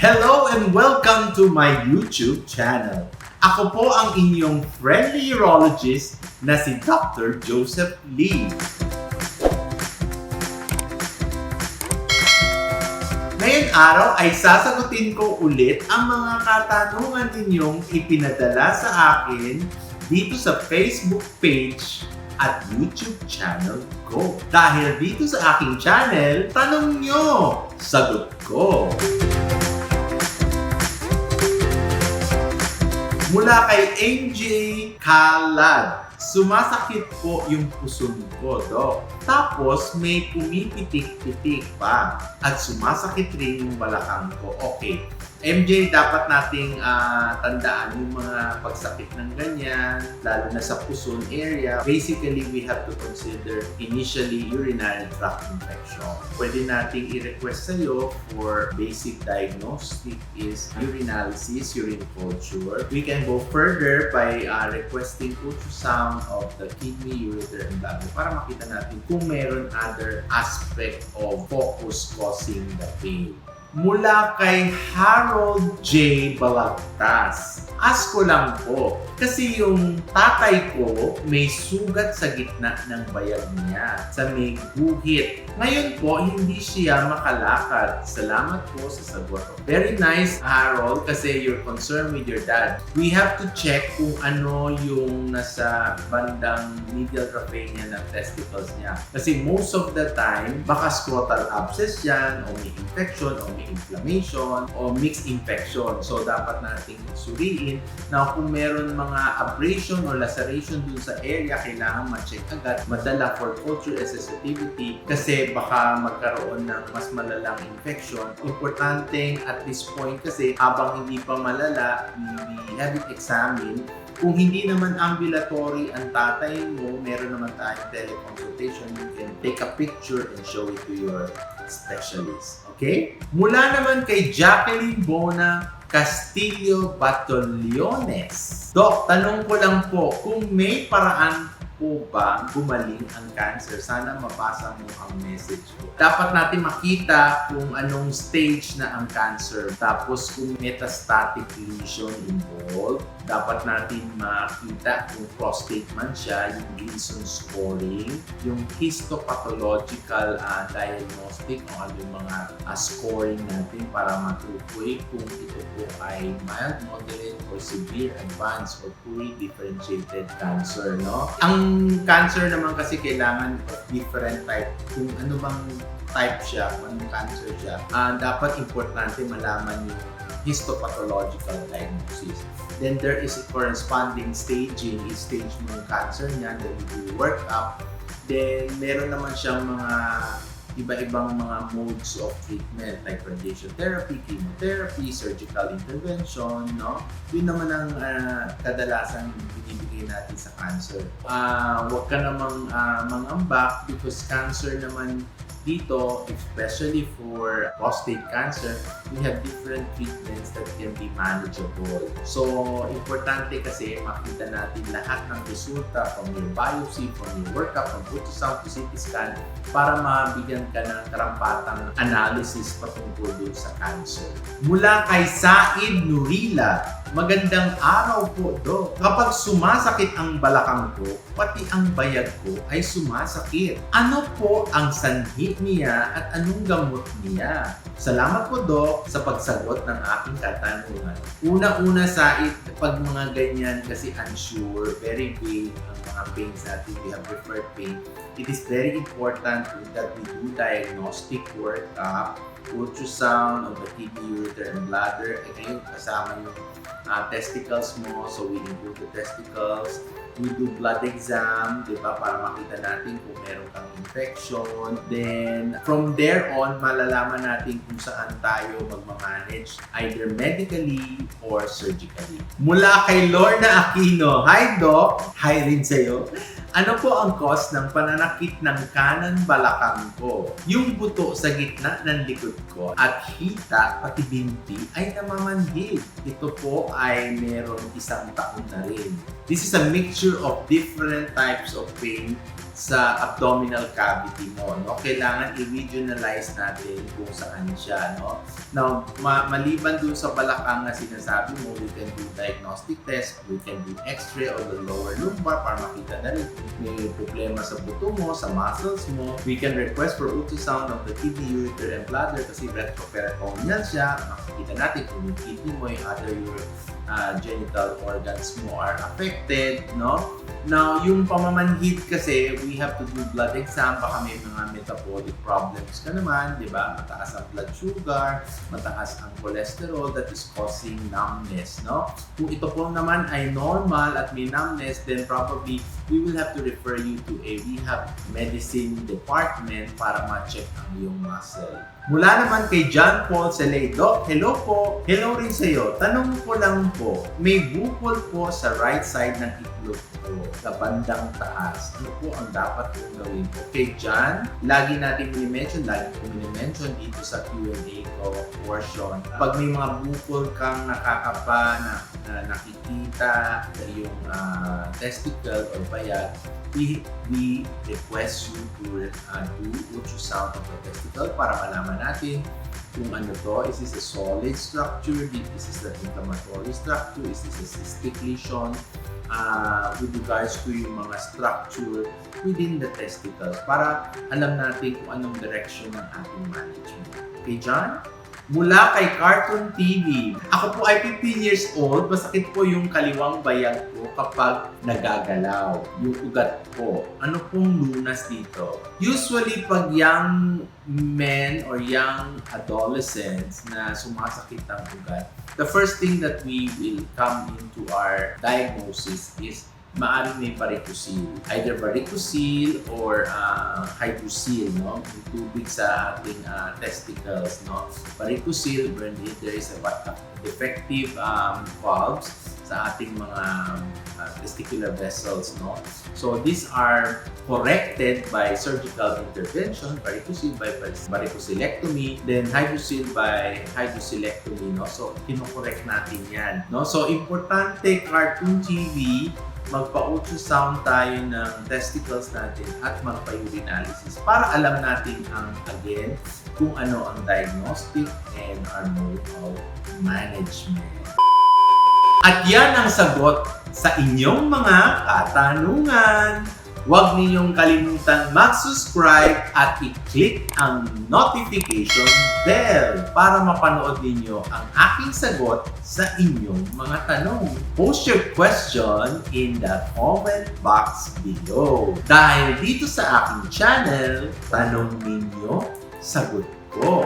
Hello and welcome to my YouTube channel. Ako po ang inyong friendly urologist na si Dr. Joseph Lee. Ngayong araw ay sasagutin ko ulit ang mga katanungan ninyong ipinadala sa akin dito sa Facebook page at YouTube channel ko. Dahil dito sa aking channel, tanong nyo, sagot ko. Mula kay MJ Kalad. Sumasakit po yung puso ko, Dok. Tapos may pumipitik-pitik pa. At sumasakit rin yung balakang ko. Okay. MJ, dapat nating ah, tandaan yung mga pagsakit ng ganyan, lalo na sa puson area. Basically, we have to consider initially urinary tract infection. Pwede nating i-request sa'yo for basic diagnostic is urinalysis, urine culture. We can go further by ah, requesting ultrasound of the kidney, ureter, and bladder para makita natin kung meron other aspect of focus causing the pain mula kay Harold J. Balagtas. Ask ko lang po, kasi yung tatay ko may sugat sa gitna ng bayag niya sa may guhit. Ngayon po, hindi siya makalakad. Salamat po sa sagot. Very nice, Harold, kasi you're concerned with your dad. We have to check kung ano yung nasa bandang medial raphania ng testicles niya. Kasi most of the time, baka scrotal abscess yan, o may infection, o may inflammation, o mixed infection. So, dapat nating suriin na kung meron mga abrasion or laceration dun sa area, kailangan ma-check agad, madala for culture sensitivity kasi baka magkaroon ng mas malalang infection. Importante at this point kasi habang hindi pa malala, we have it examined kung hindi naman ambulatory ang tatay mo, meron naman tayong teleconsultation. You can take a picture and show it to your specialist. Okay? Mula naman kay Jacqueline Bona Castillo Batoliones. Dok, tanong ko lang po, kung may paraan po ba gumaling ang cancer? Sana mabasa mo ang message ko. Dapat natin makita kung anong stage na ang cancer. Tapos kung metastatic lesion involved, dapat natin makita kung prostate man siya, yung Gleason scoring, yung histopathological uh, diagnostic o ano yung mga uh, scoring natin para matukoy kung ito po ay mild, moderate, or severe, advanced, or poorly differentiated cancer. No? Ang cancer naman kasi kailangan of different type. Kung ano bang type siya, kung anong cancer siya, uh, dapat importante malaman yung histopathological diagnosis. Then there is a corresponding staging, i-stage mo yung cancer niya, then you do workup. Then meron naman siyang mga iba-ibang mga modes of treatment like radiation therapy, chemotherapy, surgical intervention, no? Yun naman ang uh, kadalasan binibigay natin sa cancer. Uh, huwag ka namang uh, mangambak because cancer naman dito, especially for prostate cancer, we have different treatments that can be manageable. So, importante kasi makita natin lahat ng resulta from your biopsy, from your workup, from ultrasound to CT scan para mabigyan ka ng karampatang analysis patungkol dun sa cancer. Mula kay Said Nurila, Magandang araw po, do. Kapag sumasakit ang balakang ko, pati ang bayag ko ay sumasakit. Ano po ang sanhi niya at anong gamot niya? Salamat po, Dok, sa pagsagot ng aking katanungan. Una-una sa it, pag mga ganyan kasi unsure, very vague ang mga pains natin, we have referred pain, it is very important that we do diagnostic work, uh, ultrasound of the kidney, ureter, and bladder. E ngayon, kasama yung uh, testicles more. So, we include the testicles. We do blood exam, di ba, para makita natin kung meron kang infection. Then, from there on, malalaman natin kung saan tayo magmamanage, either medically or surgically. Mula kay Lorna Aquino, Hi Doc! Hi rin sa'yo. Ano po ang cause ng pananakit ng kanan balakang ko? Yung buto sa gitna ng likod ko at hita pati binti ay namamanhid. Ito po ay meron isang taon na rin. This is a mixture of different types of pain sa abdominal cavity mo, no? Kailangan i-regionalize natin kung saan siya, no? Now, ma- maliban dun sa balakang na sinasabi mo, we can do diagnostic test, we can do x-ray of the lower lumbar para makita na rin may problema sa buto mo, sa muscles mo. We can request for ultrasound of the kidney, ureter, and bladder kasi retroperitoneal siya. Makikita natin kung yung kidney mo, yung other your uh, genital organs mo are affected, no? Now, yung pamamanhid kasi, we have to do blood exam. Baka may mga metabolic problems ka naman, di ba? Mataas ang blood sugar, mataas ang cholesterol that is causing numbness, no? Kung ito po naman ay normal at may numbness, then probably we will have to refer you to a rehab medicine department para ma-check ang iyong muscle. Mula naman kay John Paul Seledo, hello po. Hello rin sa. Tanong ko lang po, may bukol po sa right side ng itlog ko, sa bandang taas. Ano po ang dapat kong gawin po? Kay John, lagi natin minimension, lagi ko minimension dito sa Q&A ko portion. Pag may mga bukol kang nakakapa na, na nakikita sa iyong ah, testicle or bayag, we, we request you to uh, do ultrasound of the testicle para malaman natin kung ano to. Is this a solid structure? Is this an inflammatory structure? Is this a cystic lesion? Uh, with regards to yung mga structure within the testicles para alam natin kung anong direction ng ating management. Okay, John? Mula kay Cartoon TV. Ako po ay 15 years old. Masakit po yung kaliwang bayag ko kapag nagagalaw. Yung ugat ko. Ano pong lunas dito? Usually, pag young men or young adolescents na sumasakit ang ugat, the first thing that we will come into our diagnosis is maaaring may varicocele. Either varicocele or uh, hydrocele, no? Yung tubig sa ating uh, testicles, no? Varicocele, when there is a a defective um, valves sa ating mga uh, testicular vessels, no? So these are corrected by surgical intervention, varicocele by varicocelectomy, then hydrocele by hydrocelectomy, no? So kinokorek natin yan, no? So importante cartoon TV magpa-ultrasound tayo ng testicles natin at magpa-urinalysis para alam natin ang again kung ano ang diagnostic and our mode of management. At yan ang sagot sa inyong mga katanungan. Huwag ninyong kalimutan mag-subscribe at i-click ang notification bell para mapanood ninyo ang aking sagot sa inyong mga tanong. Post your question in the comment box below. Dahil dito sa aking channel, tanong ninyo, sagot ko.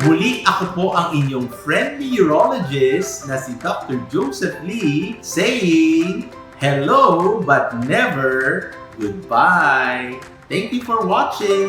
Muli ako po ang inyong friendly urologist na si Dr. Joseph Lee saying hello but never goodbye. Thank you for watching.